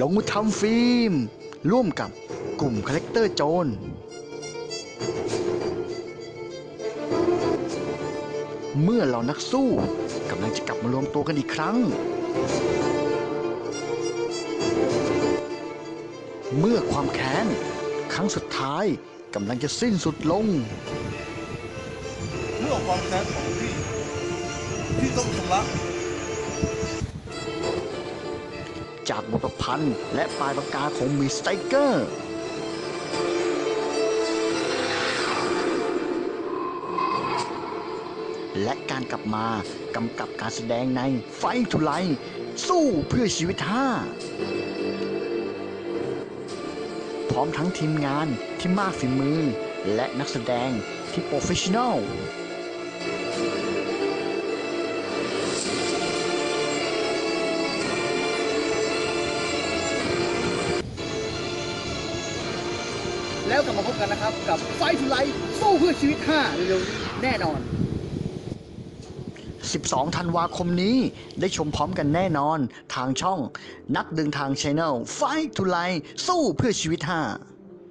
ลงมือทำฟิล์ม ร่วมกับกลุ่มคาแรคเตอร์โจนเมื่อเรานักสู้กำลังจะกลับมารวมตัวกันอีกครั้ง เมื่อความแค้น ครั้งสุดท้ายกำลังจะสิ้นสุดลง เมื่อความแค้นของพี่ พี่ต้องชำระ จากบทประพันธ์ และปลายปากกาของมิสไตเกอร์และการกลับมากำกับการแสดงในไฟทุไลสู้เพื่อชีวิตห้าพร้อมทั้งทีมงานที่มากฝีมือ และนักแสดงที่โปรเฟชชั่นอล แล้วกลับมาพบกันนะครับ กับไฟทูไลท์สู้เพื่อชีวิต 5 เร็วๆแน่นอน 12 ธันวาคมนี้ได้ชมพร้อมกันแน่นอนทางช่อง นักเดินทางช n แนลไฟทูไลสู้เพื่อชีวิต 5